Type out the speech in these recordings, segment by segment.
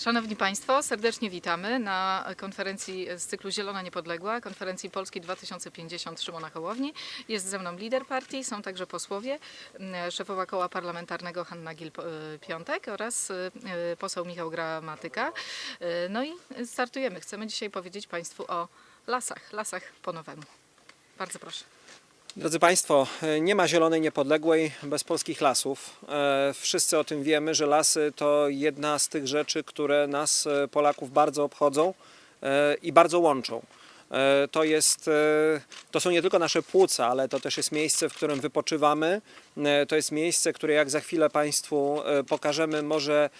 Szanowni Państwo, serdecznie witamy na konferencji z cyklu Zielona Niepodległa, konferencji Polski 2050 Szymona Hołowni. Jest ze mną lider partii, są także posłowie, m, szefowa koła parlamentarnego Hanna Gil-Piątek oraz y, y, poseł Michał Gramatyka. Y, No i startujemy. Chcemy dzisiaj powiedzieć Państwu o lasach, lasach po nowemu. Bardzo proszę. Drodzy Państwo, e, nie ma zielonej niepodległej bez polskich lasów. E, Wszyscy o tym wiemy, że lasy to jedna z tych rzeczy, które nas, e, Polaków, bardzo obchodzą i bardzo łączą. To, jest, to są nie tylko nasze płuca, ale to też jest miejsce, w którym wypoczywamy. To jest miejsce, które jak za chwilę Państwu pokażemy, może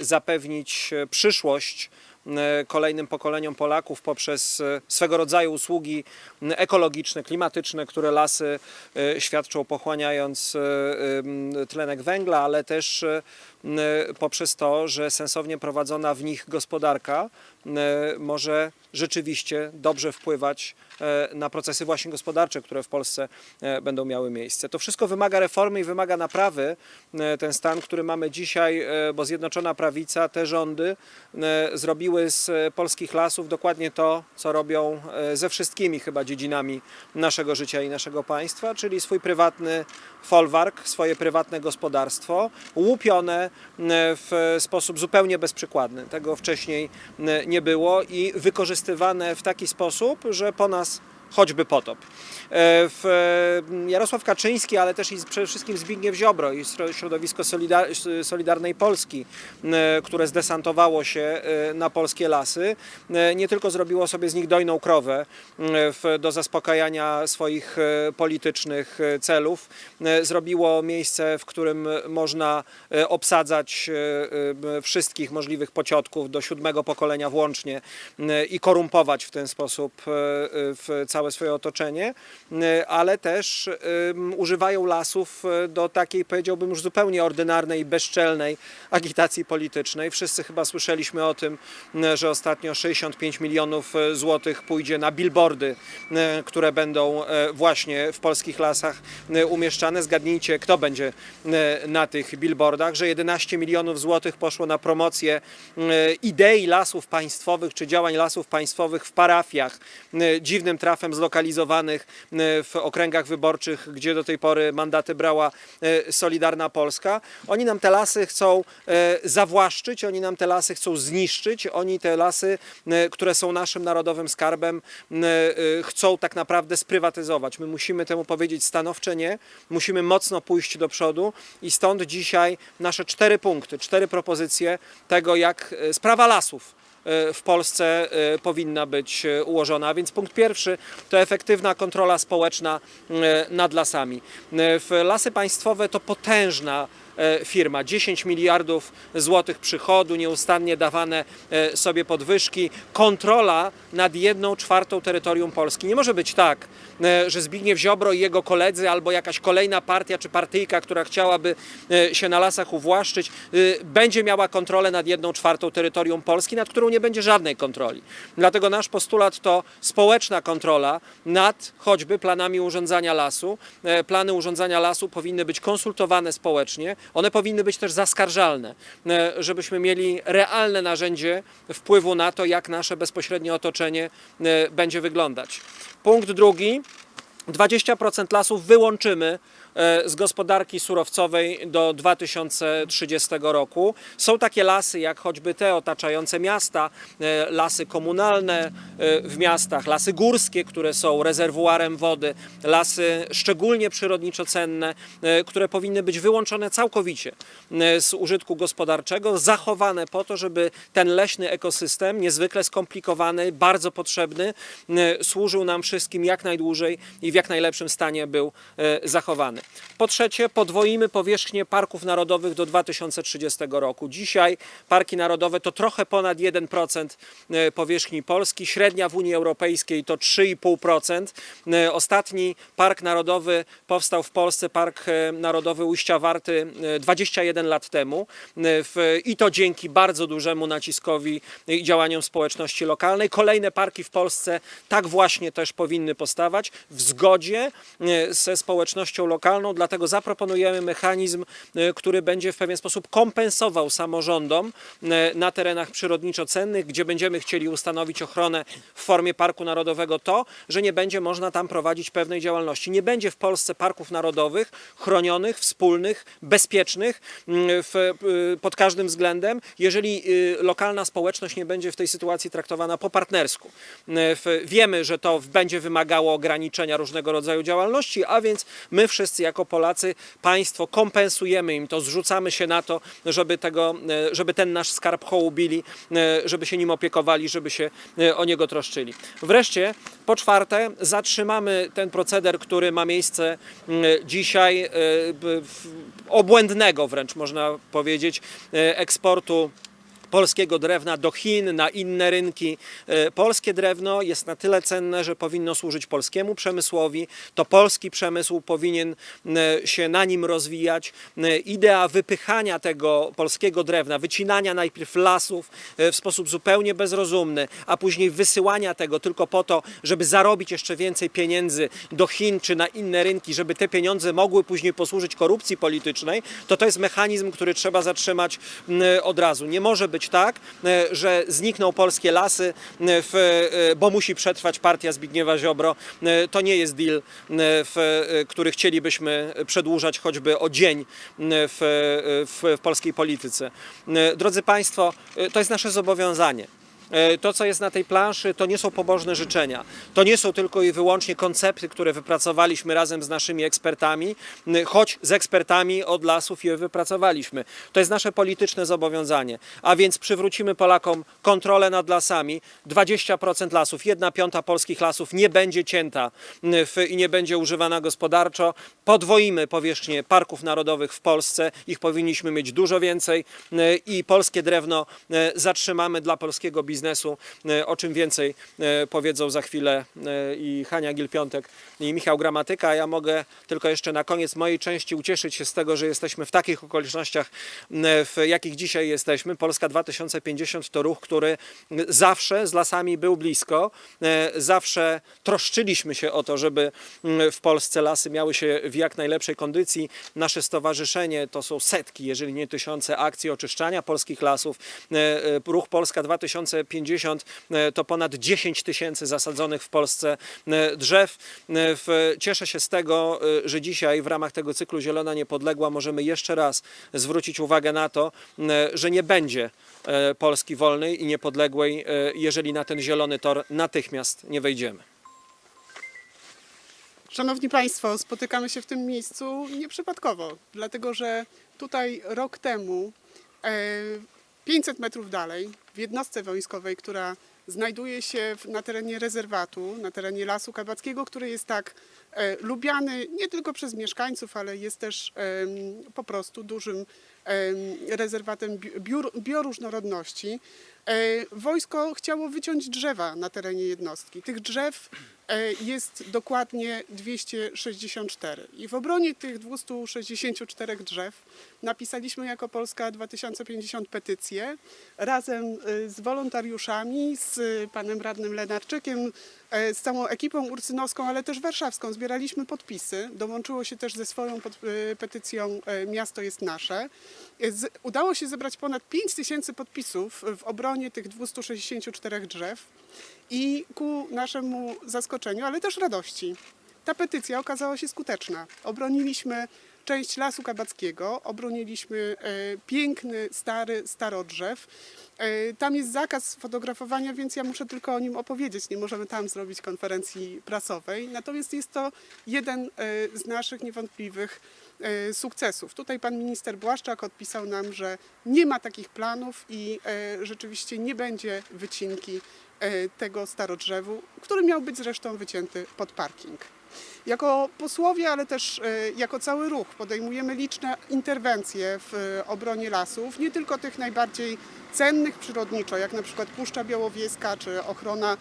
zapewnić przyszłość kolejnym pokoleniom Polaków poprzez e, swego rodzaju usługi ekologiczne, klimatyczne, które lasy e, świadczą pochłaniając e, tlenek węgla, ale też e, poprzez to, że sensownie prowadzona w nich gospodarka m, może rzeczywiście dobrze wpływać e, na procesy właśnie gospodarcze, które w Polsce e, będą miały miejsce. To wszystko wymaga reformy i wymaga naprawy. E, Ten stan, który mamy dzisiaj, e, bo Zjednoczona Prawica, te rządy e, zrobiły z e, polskich lasów dokładnie to, co robią e, ze wszystkimi chyba dziedzinami naszego życia i naszego państwa, czyli swój prywatny folwark, swoje prywatne gospodarstwo, łupione e, w sposób zupełnie bezprzykładny. Tego wcześniej e, nie było i wykorzystywane w taki sposób, że po nas choćby potop. E, W e, Jarosław Kaczyński, ale też i przede wszystkim Zbigniew Ziobro i śro- środowisko Solidar- Solidarnej Polski, e, które zdesantowało się na polskie lasy, nie tylko zrobiło sobie z nich dojną krowę do zaspokajania swoich politycznych celów, zrobiło miejsce, w którym można obsadzać wszystkich możliwych pociotków do siódmego pokolenia włącznie i korumpować w ten sposób w całe swoje otoczenie, e, ale też używają lasów e, do takiej, powiedziałbym, już zupełnie ordynarnej, bezczelnej agitacji politycznej. Wszyscy chyba słyszeliśmy o tym, e, że ostatnio 65 milionów złotych pójdzie na billboardy, które będą właśnie w polskich lasach umieszczane. Zgadnijcie, kto będzie na tych billboardach, że 11 milionów złotych poszło na promocję idei lasów państwowych czy działań lasów państwowych w parafiach, dziwnym trafem zlokalizowanych e, w okręgach wyborczych, gdzie do tej pory mandaty brała e, Solidarna Polska. Oni nam te lasy chcą e, zawłaszczyć, oni nam te lasy chcą zniszczyć, oni te lasy, które są naszym narodowym skarbem, chcą tak naprawdę sprywatyzować. My musimy temu powiedzieć stanowcze nie, musimy mocno pójść do przodu i stąd dzisiaj nasze cztery punkty, cztery propozycje tego, jak sprawa lasów w Polsce e, powinna być e, ułożona. Więc punkt pierwszy to efektywna kontrola społeczna e, nad lasami. E, W lasy państwowe to potężna e, firma. 10 miliardów złotych przychodu, nieustannie dawane e, sobie podwyżki, kontrola nad jedną czwartą terytorium Polski. Nie może być tak, e, że Zbigniew Ziobro i jego koledzy albo jakaś kolejna partia czy partyjka, która chciałaby e, się na lasach uwłaszczyć, e, będzie miała kontrolę nad jedną czwartą terytorium Polski, nad którą nie będzie żadnej kontroli. Dlatego nasz postulat to społeczna kontrola nad choćby planami urządzania lasu. E, Plany urządzania lasu powinny być konsultowane społecznie, one powinny być też zaskarżalne, e, żebyśmy mieli realne narzędzie wpływu na to, jak nasze bezpośrednie otoczenie e, będzie wyglądać. Punkt drugi. 20% lasów wyłączymy z gospodarki surowcowej do 2030 roku. Są takie lasy, jak choćby te otaczające miasta, e, lasy komunalne e, w miastach, lasy górskie, które są rezerwuarem wody, lasy szczególnie przyrodniczo cenne, e, które powinny być wyłączone całkowicie e, z użytku gospodarczego, zachowane po to, żeby ten leśny ekosystem, niezwykle skomplikowany, bardzo potrzebny, e, służył nam wszystkim jak najdłużej i w jak najlepszym stanie był e, zachowany. Po trzecie, podwoimy powierzchnię parków narodowych do 2030 roku. Dzisiaj parki narodowe to trochę ponad 1% e, powierzchni Polski, średnia w Unii Europejskiej to 3,5%. E, Ostatni park narodowy powstał w Polsce, Park e, Narodowy Ujścia Warty e, 21 lat temu i to dzięki bardzo dużemu naciskowi i działaniom społeczności lokalnej. Kolejne parki w Polsce tak właśnie też powinny powstawać w zgodzie ze społecznością lokalną lokalną, dlatego zaproponujemy mechanizm, e, który będzie w pewien sposób kompensował samorządom e, na terenach przyrodniczo-cennych, gdzie będziemy chcieli ustanowić ochronę w formie parku narodowego to, że nie będzie można tam prowadzić pewnej działalności. Nie będzie w Polsce parków narodowych chronionych, wspólnych, bezpiecznych mm, w, y, pod każdym względem, jeżeli y, lokalna społeczność nie będzie w tej sytuacji traktowana po partnersku. W- Wiemy, że to będzie wymagało ograniczenia różnego rodzaju działalności, a więc my wszyscy jako Polacy, państwo kompensujemy im to, zrzucamy się na to, żeby, tego, y, żeby ten nasz skarb hołubili, y, żeby się nim opiekowali, żeby się y, o niego troszczyli. Wreszcie, po czwarte, zatrzymamy ten proceder, który ma miejsce mm, dzisiaj, obłędnego wręcz można powiedzieć, eksportu polskiego drewna do Chin, na inne rynki. E, Polskie drewno jest na tyle cenne, że powinno służyć polskiemu przemysłowi. To polski przemysł powinien e, się na nim rozwijać. E, Idea wypychania tego polskiego drewna, wycinania najpierw lasów w sposób zupełnie bezrozumny, a później wysyłania tego tylko po to, żeby zarobić jeszcze więcej pieniędzy do Chin czy na inne rynki, żeby te pieniądze mogły później posłużyć korupcji politycznej, to to jest mechanizm, który trzeba zatrzymać od razu. Nie może być tak, e, że znikną polskie lasy, e, w, e, bo musi przetrwać partia Zbigniewa Ziobro. To nie jest deal, w, który chcielibyśmy przedłużać choćby o dzień w, w, w polskiej polityce. Drodzy Państwo, to jest nasze zobowiązanie. E, To, co jest na tej planszy, to nie są pobożne życzenia. To nie są tylko i wyłącznie koncepty, które wypracowaliśmy razem z naszymi ekspertami, choć z ekspertami od lasów je wypracowaliśmy. To jest nasze polityczne zobowiązanie. A więc przywrócimy Polakom kontrolę nad lasami. 20% lasów, 1 piąta polskich lasów nie będzie cięta w, i nie będzie używana gospodarczo. Podwoimy powierzchnię parków narodowych w Polsce. Ich powinniśmy mieć dużo więcej i polskie drewno zatrzymamy dla polskiego biznesu, e, o czym więcej e, powiedzą za chwilę e, i Hania Gil-Piątek i Michał Gramatyka. Ja mogę tylko jeszcze na koniec mojej części ucieszyć się z tego, że jesteśmy w takich okolicznościach, w jakich dzisiaj jesteśmy. Polska 2050 to ruch, który zawsze z lasami był blisko, zawsze troszczyliśmy się o to, żeby w Polsce lasy miały się w jak najlepszej kondycji. Nasze stowarzyszenie to są setki, jeżeli nie tysiące akcji oczyszczania polskich lasów. Ruch Polska 2050 e, to ponad 10 tysięcy zasadzonych w Polsce e, drzew. E, Cieszę się z tego, że dzisiaj w ramach tego cyklu Zielona Niepodległa możemy jeszcze raz zwrócić uwagę na to, że nie będzie Polski wolnej i niepodległej, jeżeli na ten zielony tor natychmiast nie wejdziemy. Szanowni Państwo, spotykamy się w tym miejscu nieprzypadkowo, dlatego że tutaj rok temu, 500 metrów dalej, w jednostce wojskowej, która znajduje się na terenie rezerwatu, na terenie Lasu Kabackiego, który jest tak e, lubiany nie tylko przez mieszkańców, ale jest też em, po prostu dużym em, rezerwatem bi- biur- bioróżnorodności. E, Wojsko chciało wyciąć drzewa na terenie jednostki. Tych drzew e, jest dokładnie 264. I w obronie tych 264 drzew napisaliśmy jako Polska 2050 petycję razem e, z wolontariuszami, z panem radnym Lenarczykiem, e, z całą ekipą ursynowską, ale też warszawską. Zbieraliśmy podpisy. Dołączyło się też ze swoją e, petycją e, Miasto jest nasze. E, udało się zebrać ponad 5 tysięcy podpisów w obronie tych 264 drzew i ku naszemu zaskoczeniu, ale też radości, ta petycja okazała się skuteczna. Obroniliśmy część Lasu Kabackiego, obroniliśmy e, piękny, stary starodrzew. E, tam jest zakaz fotografowania, więc ja muszę tylko o nim opowiedzieć. Nie możemy tam zrobić konferencji prasowej. Natomiast jest to jeden e, z naszych niewątpliwych sukcesów. Tutaj pan minister Błaszczak odpisał nam, że nie ma takich planów i rzeczywiście nie będzie wycinki tego starodrzewu, który miał być zresztą wycięty pod parking. Jako posłowie, ale też e, jako cały ruch podejmujemy liczne interwencje w e, obronie lasów, nie tylko tych najbardziej cennych przyrodniczo, jak na przykład Puszcza Białowieska czy ochrona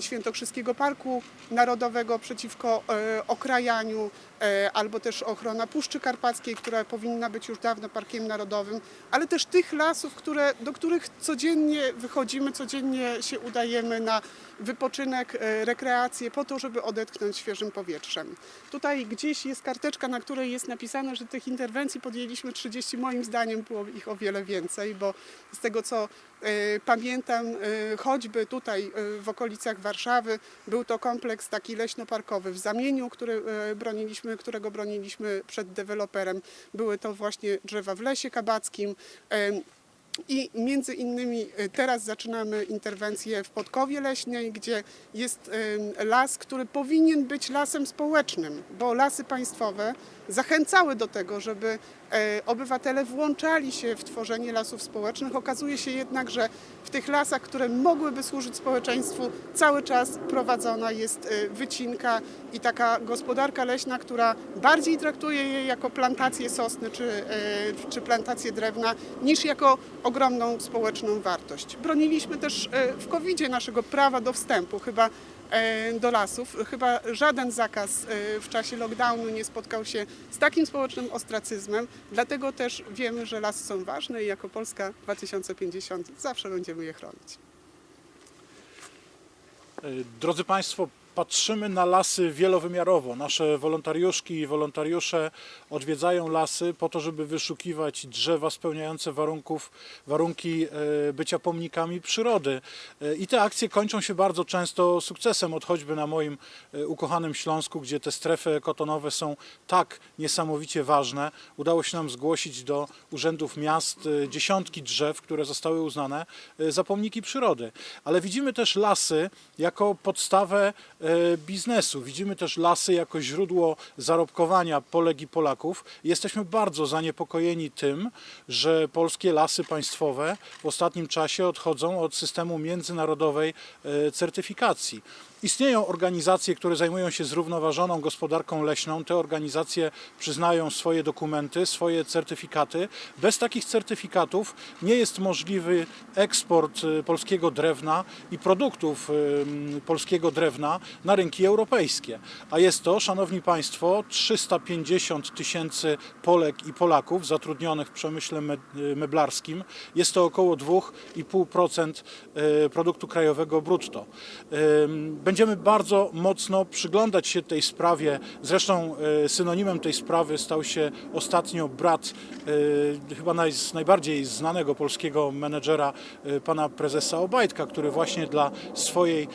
Świętokrzyskiego Parku Narodowego przeciwko e, okrajaniu, e, albo też ochrona Puszczy Karpackiej, która powinna być już dawno Parkiem Narodowym, ale też tych lasów, które, do których codziennie wychodzimy, codziennie się udajemy na wypoczynek, e, rekreację po to, żeby odetchnąć świeżym powietrzem. Tutaj gdzieś jest karteczka, na której jest napisane, że tych interwencji podjęliśmy 30, moim zdaniem było ich o wiele więcej, bo z tego co pamiętam, e, choćby tutaj e, w okolicach Warszawy był to kompleks taki leśno-parkowy w Zamieniu, który e, broniliśmy, którego broniliśmy przed deweloperem. Były to właśnie drzewa w Lesie Kabackim. e, i między innymi teraz zaczynamy interwencję w Podkowie Leśnej, gdzie jest las, który powinien być lasem społecznym, bo lasy państwowe zachęcały do tego, żeby e, obywatele włączali się w tworzenie lasów społecznych. Okazuje się jednak, że w tych lasach, które mogłyby służyć społeczeństwu, cały czas prowadzona jest e, wycinka i taka gospodarka leśna, która bardziej traktuje je jako plantację sosny czy, e, czy plantację drewna, niż jako ogromną społeczną wartość. Broniliśmy też w covid naszego prawa do wstępu, chyba do lasów. Chyba żaden zakaz e, w czasie lockdownu nie spotkał się z takim społecznym ostracyzmem, dlatego też wiemy, że lasy są ważne i jako Polska 2050 zawsze będziemy je chronić. E, Drodzy Państwo, patrzymy na lasy wielowymiarowo. Nasze wolontariuszki i wolontariusze odwiedzają lasy po to, żeby wyszukiwać drzewa spełniające warunków, warunki e, bycia pomnikami przyrody. E, I te akcje kończą się bardzo często sukcesem, od choćby na moim e, ukochanym Śląsku, gdzie te strefy ekotonowe są tak niesamowicie ważne. Udało się nam zgłosić do urzędów miast dziesiątki drzew, które zostały uznane za pomniki przyrody. Ale widzimy też lasy jako podstawę biznesu. Widzimy też lasy jako źródło zarobkowania Polek i Polaków. Jesteśmy bardzo zaniepokojeni tym, że polskie lasy państwowe w ostatnim czasie odchodzą od systemu międzynarodowej e, certyfikacji. Istnieją organizacje, które zajmują się zrównoważoną gospodarką leśną. Te organizacje przyznają swoje dokumenty, swoje certyfikaty. Bez takich certyfikatów nie jest możliwy eksport y, polskiego drewna i produktów ym, polskiego drewna na rynki europejskie. A jest to, Szanowni Państwo, 350 tysięcy Polek i Polaków zatrudnionych w przemyśle y, meblarskim. Jest to około 2,5% y, produktu krajowego brutto. Będziemy bardzo mocno przyglądać się tej sprawie. Zresztą y, synonimem tej sprawy stał się ostatnio brat y, chyba naj, najbardziej znanego polskiego menedżera, y, pana prezesa Obajtka, który właśnie dla swojej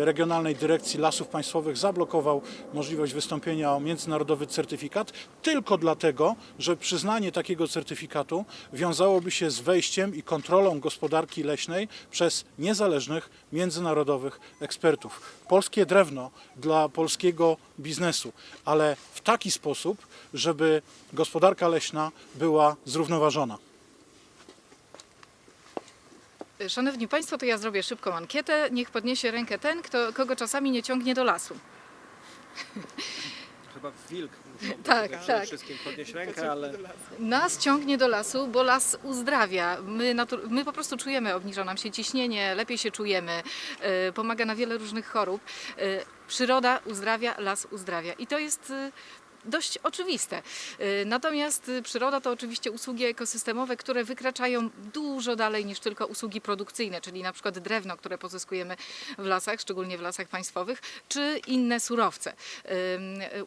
regionalnej dyrekcji lasów państwowych zablokował możliwość wystąpienia o międzynarodowy certyfikat, tylko dlatego, że przyznanie takiego certyfikatu wiązałoby się z wejściem i kontrolą gospodarki leśnej przez niezależnych międzynarodowych ekspertów. Polskie drewno dla polskiego biznesu, ale w taki sposób, żeby gospodarka leśna była zrównoważona. Szanowni Państwo, to ja zrobię szybką ankietę. Niech podniesie rękę ten, kto, kogo czasami nie ciągnie do lasu. Chyba wilk. muszą Tak, przede tak. Wszystkim podnieść rękę, ale Nas ciągnie do lasu, bo las uzdrawia. My, my po prostu czujemy, obniża nam się ciśnienie, lepiej się czujemy, y, pomaga na wiele różnych chorób. Y, przyroda uzdrawia, las uzdrawia. I to jest y, dość oczywiste. Y, Natomiast przyroda to oczywiście usługi ekosystemowe, które wykraczają dużo dalej niż tylko usługi produkcyjne, czyli na przykład drewno, które pozyskujemy w lasach, szczególnie w lasach państwowych, czy inne surowce.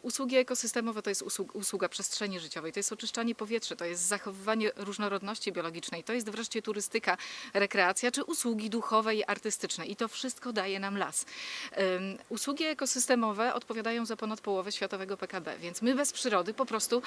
Usługi ekosystemowe to jest usług, usługa przestrzeni życiowej, to jest oczyszczanie powietrza, to jest zachowywanie różnorodności biologicznej, to jest wreszcie turystyka, rekreacja, czy usługi duchowe i artystyczne. I to wszystko daje nam las. Usługi ekosystemowe odpowiadają za ponad połowę światowego PKB, więc my bez przyrody po prostu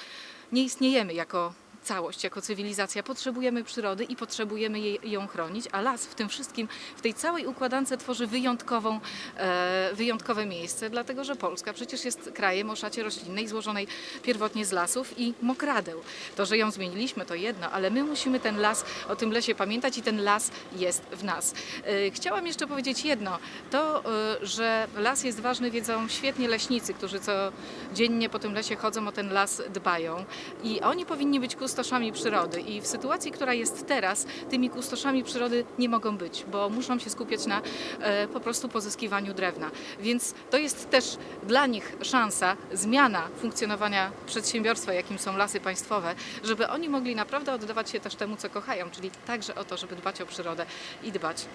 nie istniejemy jako całość, jako cywilizacja. Potrzebujemy przyrody i potrzebujemy jej, ją chronić, a las w tym wszystkim, w tej całej układance tworzy wyjątkową, e, wyjątkowe miejsce, dlatego że Polska przecież jest krajem o szacie roślinnej złożonej pierwotnie z lasów i mokradeł. To, że ją zmieniliśmy, to jedno, ale my musimy ten las, o tym lesie pamiętać i ten las jest w nas. E, Chciałam jeszcze powiedzieć jedno, to, e, że las jest ważny, wiedzą świetnie leśnicy, którzy codziennie po tym lesie chodzą, o ten las dbają i oni powinni być ku kustoszami przyrody i w sytuacji, która jest teraz, tymi kustoszami przyrody nie mogą być, bo muszą się skupiać na e, po prostu pozyskiwaniu drewna. Więc to jest też dla nich szansa, zmiana funkcjonowania przedsiębiorstwa, jakim są lasy państwowe, żeby oni mogli naprawdę oddawać się też temu, co kochają, czyli także o to, żeby dbać o przyrodę i dbać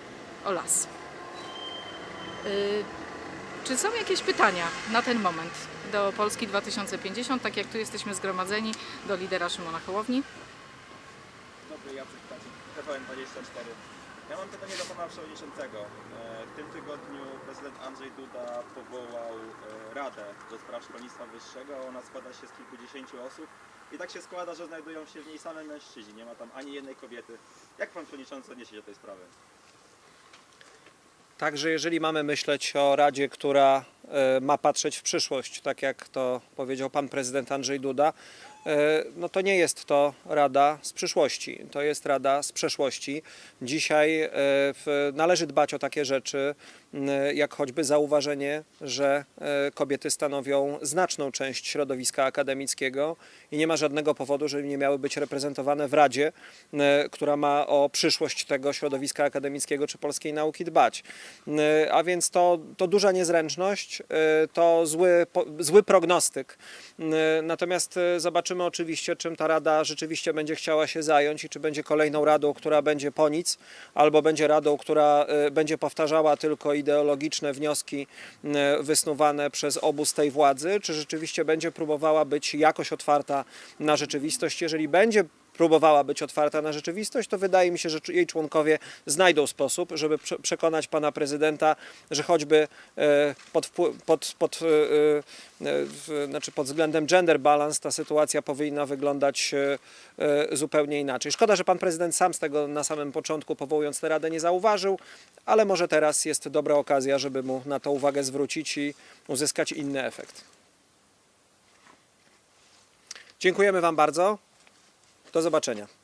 o las. Y, Czy są jakieś pytania na ten moment do Polski 2050, tak jak tu jesteśmy zgromadzeni, do lidera Szymona Hołowni? Dobry, Tacik, TVN24. Ja mam pytanie do pana przewodniczącego. E, W tym tygodniu prezydent Andrzej Duda powołał e, Radę do Spraw Szkolnictwa Wyższego. Ona składa się z kilkudziesięciu osób i tak się składa, że znajdują się w niej same mężczyźni. Nie ma tam ani jednej kobiety. Jak pan przewodniczący odniesie się do tej sprawy? Także jeżeli mamy myśleć o Radzie, która e, ma patrzeć w przyszłość, tak jak to powiedział pan prezydent Andrzej Duda, no to nie jest to Rada z przyszłości, to jest Rada z przeszłości. Dzisiaj e, należy dbać o takie rzeczy, jak choćby zauważenie, że e, kobiety stanowią znaczną część środowiska akademickiego i nie ma żadnego powodu, żeby nie miały być reprezentowane w Radzie, e, która ma o przyszłość tego środowiska akademickiego czy polskiej nauki dbać. E, A więc to, to duża niezręczność, e, to zły, zły prognostyk. E, Natomiast e, zobaczymy oczywiście, czym ta Rada rzeczywiście będzie chciała się zająć i czy będzie kolejną radą, która będzie po nic, albo będzie radą, która e, będzie powtarzała tylko ideologiczne wnioski e, wysnuwane przez obóz tej władzy, czy rzeczywiście będzie próbowała być jakoś otwarta na rzeczywistość. Jeżeli będzie próbowała być otwarta na rzeczywistość, to wydaje mi się, że jej członkowie znajdą sposób, żeby prze- przekonać pana prezydenta, że choćby e, pod, pod, pod, e, e, znaczy pod względem gender balance ta sytuacja powinna wyglądać zupełnie inaczej. Szkoda, że pan prezydent sam z tego na samym początku powołując tę radę nie zauważył, ale może teraz jest dobra okazja, żeby mu na to uwagę zwrócić i uzyskać inny efekt. Dziękujemy wam bardzo. Do zobaczenia.